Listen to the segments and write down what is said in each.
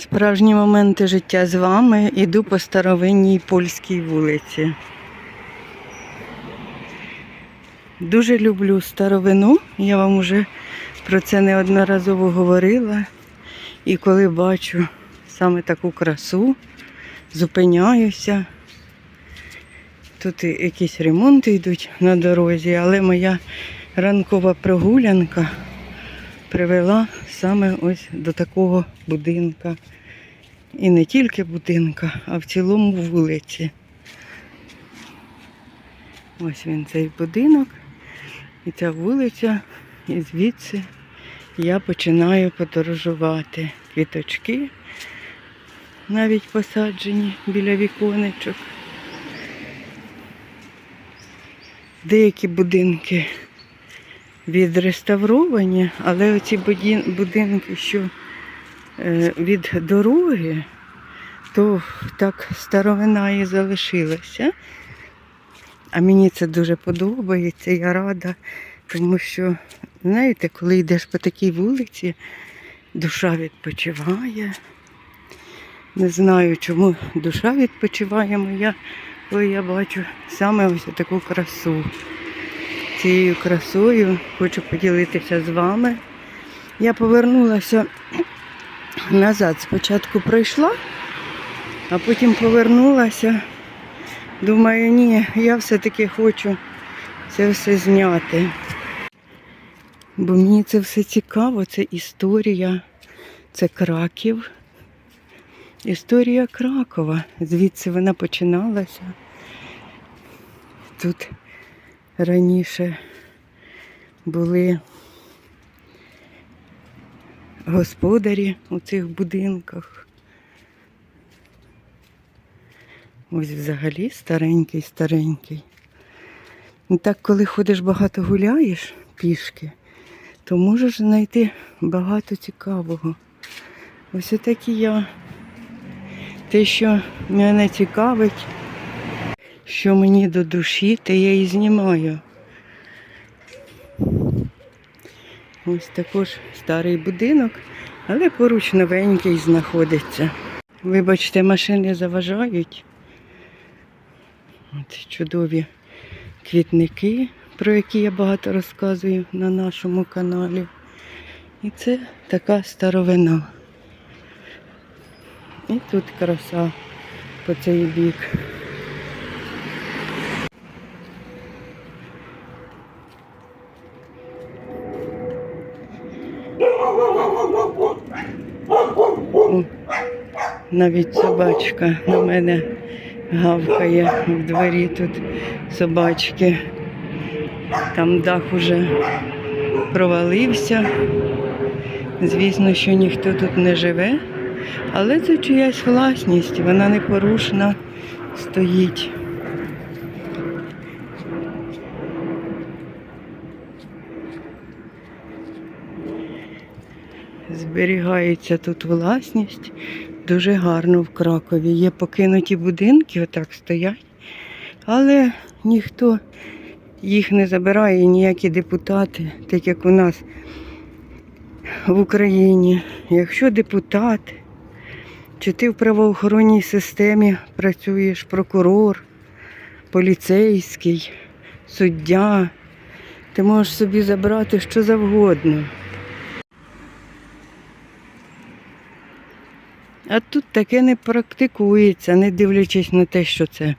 Справжні моменти життя з вами. Іду по старовинній польській вулиці. Дуже люблю старовину. Я вам уже про це неодноразово говорила. І коли бачу саме таку красу, зупиняюся. Тут якісь ремонти йдуть на дорозі, але моя ранкова прогулянка привела саме ось до такого будинка. І не тільки будинка, а в цілому вулиці. Ось він цей будинок і ця вулиця, і звідси я починаю подорожувати. Квіточки навіть посаджені біля віконечок. Деякі будинки відреставровані, але оці будинки, що е, від дороги, то так старовина і залишилася. А мені це дуже подобається, я рада, тому що, знаєте, коли йдеш по такій вулиці, душа відпочиває. Не знаю, чому душа відпочиває моя, коли я бачу саме ось таку красу. Цією красою хочу поділитися з вами. Я повернулася назад. Спочатку пройшла, а потім повернулася. Думаю, ні, я все-таки хочу це все зняти. Бо мені це все цікаво, це історія, це Краків. Історія Кракова. Звідси вона починалася. Тут раніше були господарі у цих будинках. Ось взагалі старенький, старенький. І так, коли ходиш багато гуляєш пішки, то можеш знайти багато цікавого. Ось отак і я. Те, що мене цікавить, що мені до душі, те я і знімаю. Ось також старий будинок, але поруч новенький знаходиться. Вибачте, машини заважають. От чудові квітники, про які я багато розказую на нашому каналі. І це така старовина. І тут краса по цей бік. Навіть собачка на мене гавкає в дворі тут собачки. Там дах уже провалився. Звісно, що ніхто тут не живе, але це чиясь власність, вона непорушна стоїть. Зберігається тут власність. Дуже гарно в Кракові. Є покинуті будинки, отак стоять. Але ніхто їх не забирає, ніякі депутати, так як у нас в Україні. Якщо депутат, чи ти в правоохоронній системі працюєш прокурор, поліцейський, суддя, ти можеш собі забрати що завгодно. А тут таке не практикується, не дивлячись на те, що це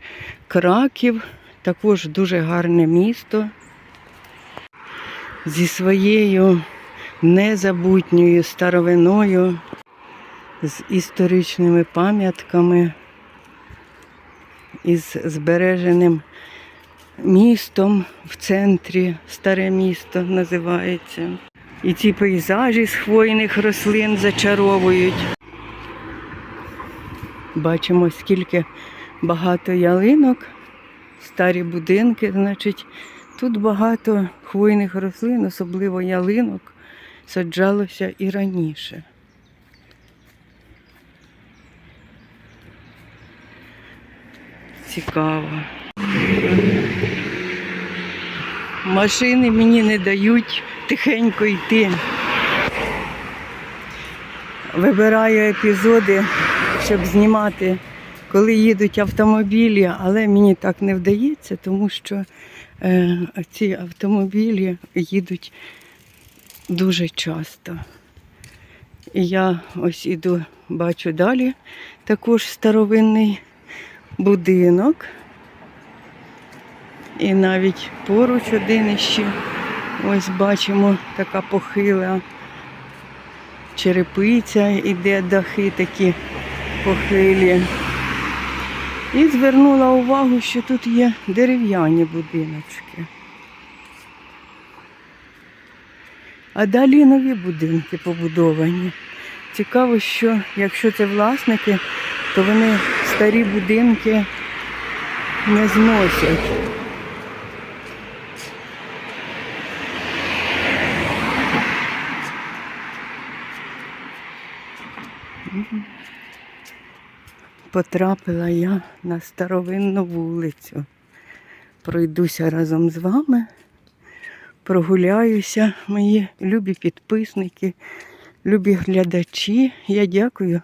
Краків, також дуже гарне місто зі своєю незабутньою старовиною, з історичними пам'ятками, із збереженим містом в центрі, старе місто називається. І ці пейзажі з хвойних рослин зачаровують. Бачимо, скільки багато ялинок, старі будинки, значить, тут багато хвойних рослин, особливо ялинок, саджалося і раніше. Цікаво. Машини мені не дають тихенько йти. вибираю епізоди, щоб знімати, коли їдуть автомобілі, але мені так не вдається, тому що е, ці автомобілі їдуть дуже часто. І я ось іду, бачу далі також старовинний будинок. І навіть поруч один іще. Ось бачимо така похила черепиця, іде дахи такі похилі. І звернула увагу, що тут є дерев'яні будиночки. А далі нові будинки побудовані. Цікаво, що якщо це власники, то вони старі будинки не зносять. Потрапила я на старовинну вулицю. Пройдуся разом з вами, прогуляюся, мої любі підписники, любі глядачі. Я дякую,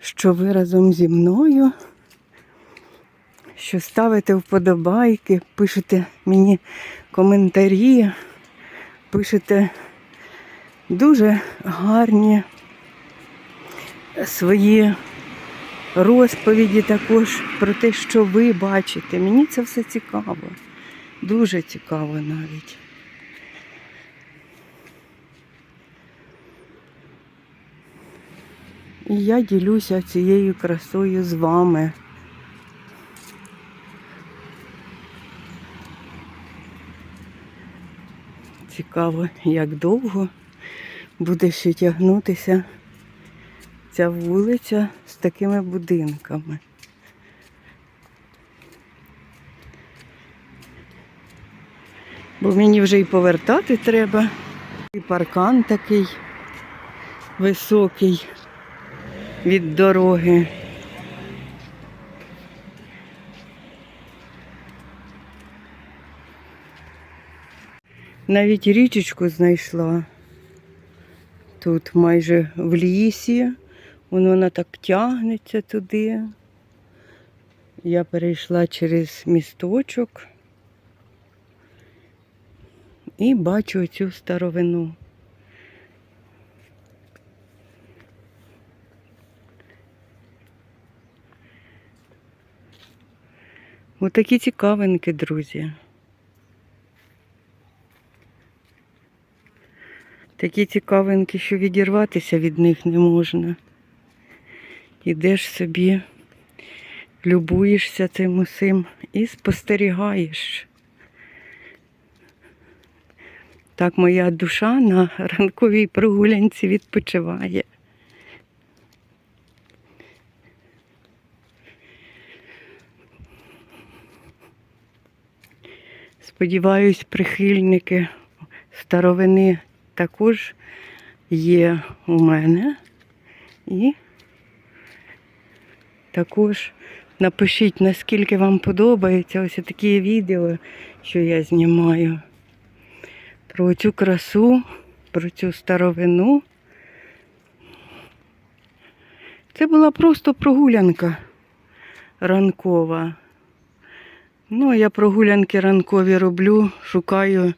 що ви разом зі мною, що ставите вподобайки, пишете мені коментарі, пишете дуже гарні свої розповіді також про те, що ви бачите. Мені це все цікаво. Дуже цікаво навіть. І я ділюся цією красою з вами. Цікаво, як довго буде ще тягнутися ця вулиця такими будинками. Бо мені вже і повертати треба. І паркан такий високий від дороги. Навіть річечку знайшла. Тут майже в лісі. Вон вона так тягнеться туди. Я перейшла через місточок і бачу цю старовину. Отакі цікавинки, друзі. Такі цікавинки, що відірватися від них не можна. Ідеш собі, любуєшся цим усім і спостерігаєш. Так моя душа на ранковій прогулянці відпочиває. Сподіваюсь, прихильники старовини також є у мене. І також напишіть, наскільки вам подобається ось такі відео, що я знімаю. Про цю красу, про цю старовину. Це була просто прогулянка ранкова. Ну, я прогулянки ранкові роблю, шукаю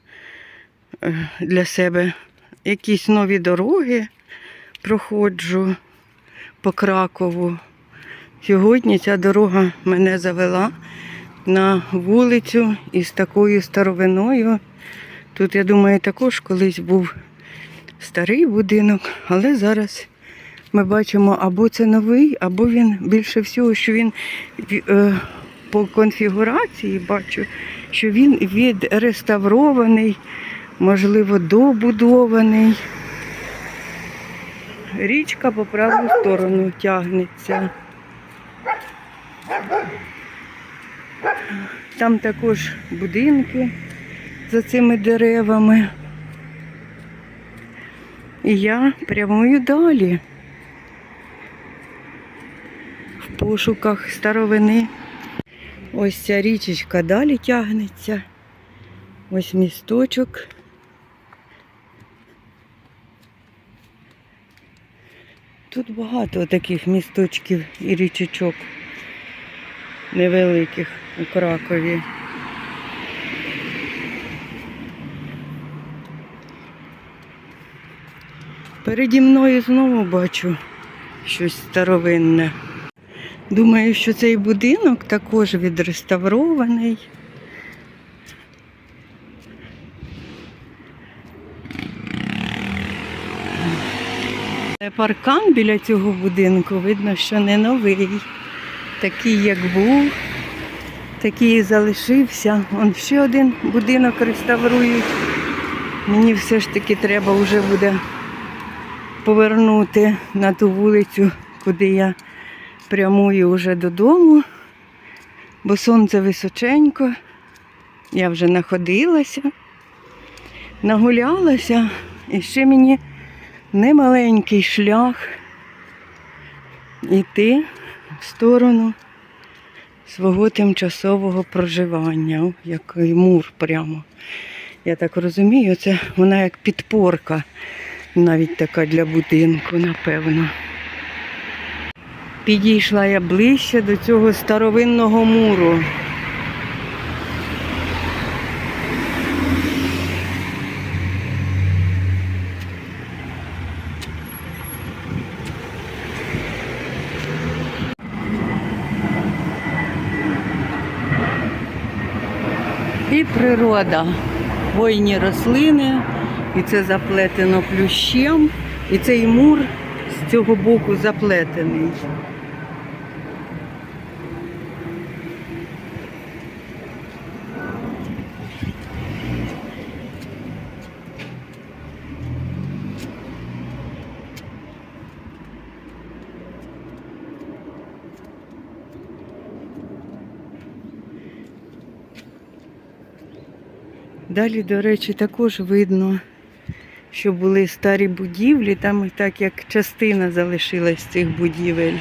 е, для себе якісь нові дороги, проходжу по Кракову. Сьогодні ця дорога мене завела на вулицю із такою старовиною. Тут, я думаю, також колись був старий будинок, але зараз ми бачимо, або це новий, або він більше всього, що він е, по конфігурації бачу, що він відреставрований, можливо, добудований. Річка по праву сторону тягнеться. Там також будинки за цими деревами. І я прямую далі. В пошуках старовини. Ось ця річечка далі тягнеться. Ось місточок. Тут багато таких місточків і річечок невеликих у Кракові. Переді мною знову бачу щось старовинне. Думаю, що цей будинок також відреставрований. Паркан біля цього будинку видно, що не новий. Такий, як був, такий і залишився. Он ще один будинок реставрують. Мені все ж таки треба вже буде повернути на ту вулицю, куди я прямую вже додому, бо сонце височенько. Я вже находилася, нагулялася, і ще мені немаленький шлях йти в сторону свого тимчасового проживання, О, мур прямо. Я так розумію, це вона як підпорка, навіть така для будинку, напевно. Підійшла я ближче до цього старовинного муру. Природа, Войні рослини, і це заплетено плющем, і цей мур з цього боку заплетений. Далі, до речі, також видно, що були старі будівлі, там і так як частина залишилась цих будівель.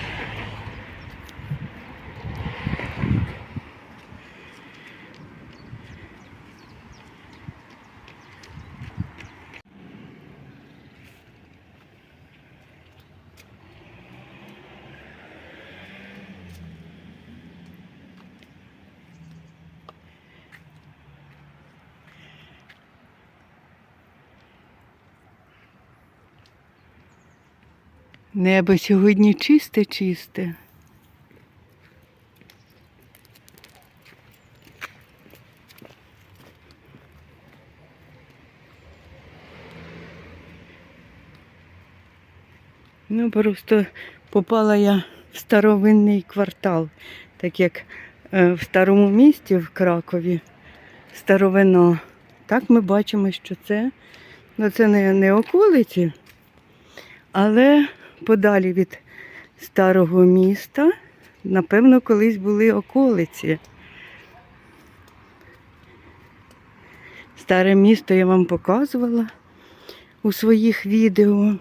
Небо сьогодні чисте, чисте. Ну, просто попала я в старовинний квартал, так як е, в старому місті в Кракові старовино. Так ми бачимо, що це, ну це не, не околиці, але подалі від старого міста, напевно, колись були околиці. Старе місто я вам показувала у своїх відео.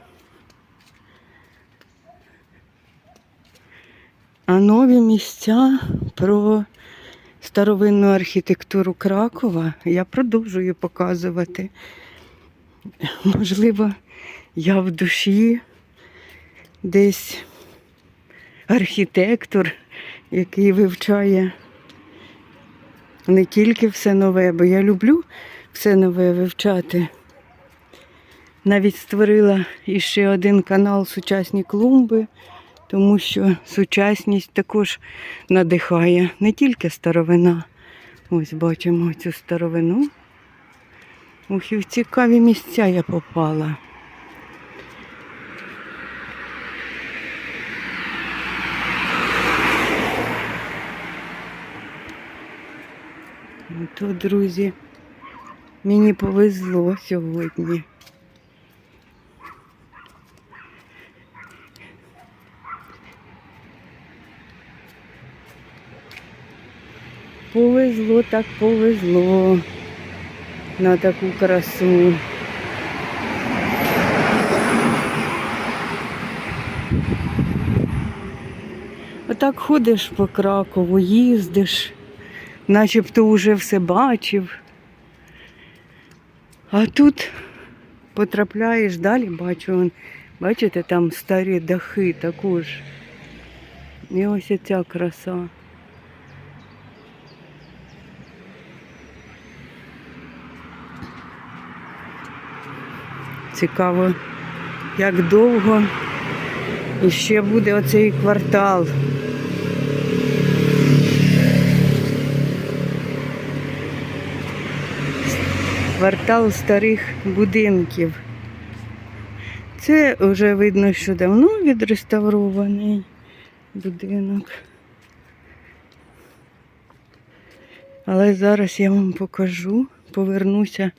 А нові місця про старовинну архітектуру Кракова я продовжую показувати. Можливо, я в душі десь архітектор, який вивчає не тільки все нове, бо я люблю все нове вивчати. Навіть створила іще один канал Сучасні клумби, тому що сучасність також надихає не тільки старовина. Ось бачимо цю старовину. Ох, і в цікаві місця я попала. Ну, То, друзі, мені повезло сьогодні. Повезло, так повезло на таку красу. Отак ходиш по Кракову, їздиш, начебто вже все бачив. А тут потрапляєш далі, бачу, он Бачите, там старі дахи також. І ось ця краса. Цікаво, як довго і ще буде оцей квартал. Квартал старих будинків. Це вже видно, що давно відреставрований будинок. Але зараз я вам покажу, повернуся,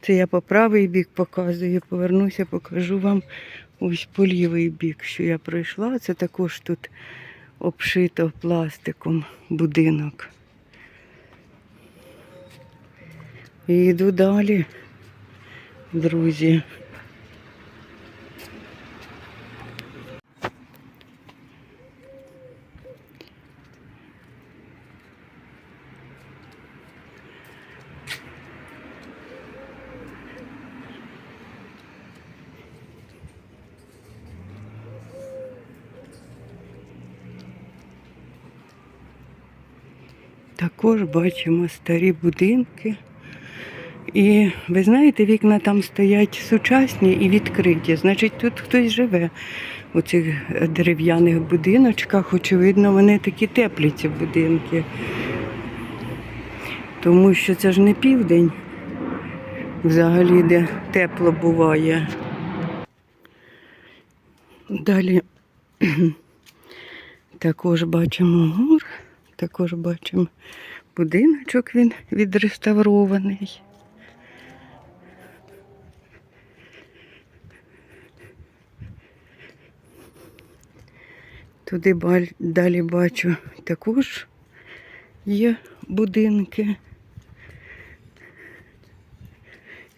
це я по правий бік показую, повернуся, покажу вам ось по лівий бік, що я пройшла. Це також тут обшито пластиком будинок. І йду далі, друзі. Також бачимо старі будинки. І ви знаєте, вікна там стоять сучасні і відкриті. Значить, тут хтось живе у цих дерев'яних будиночках. Очевидно, вони такі теплі, ці будинки. Тому що це ж не південь, взагалі, де тепло буває. Далі також бачимо гор, також бачимо будиночок, він відреставрований. Туди далі бачу також є будинки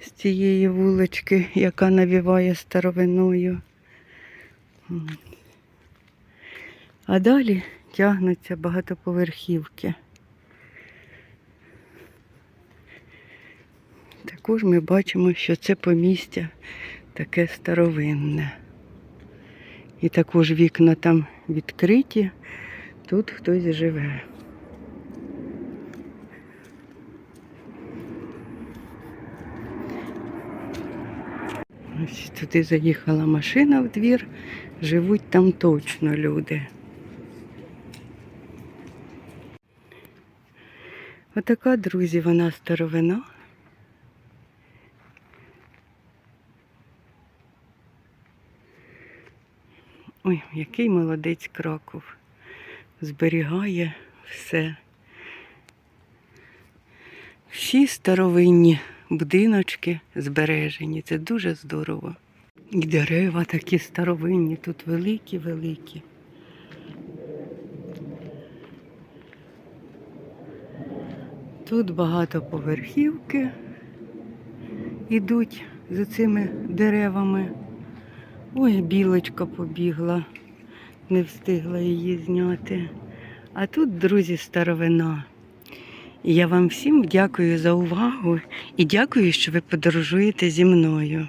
з цієї вулички, яка навіває старовиною. А далі тягнуться багатоповерхівки. Також ми бачимо, що це помістя таке старовинне. І також вікна там відкриті, тут хтось живе. Ось туди заїхала машина в двір, живуть там точно люди. Отака, друзі, вона старовина. Ой, який молодець Краков. Зберігає все. Всі старовинні будиночки збережені. Це дуже здорово. І дерева такі старовинні, тут великі-великі. Тут багатоповерхівки ідуть за цими деревами. Ой, білочка побігла, не встигла її зняти. А тут, друзі, старовина. Я вам всім дякую за увагу і дякую, що ви подорожуєте зі мною.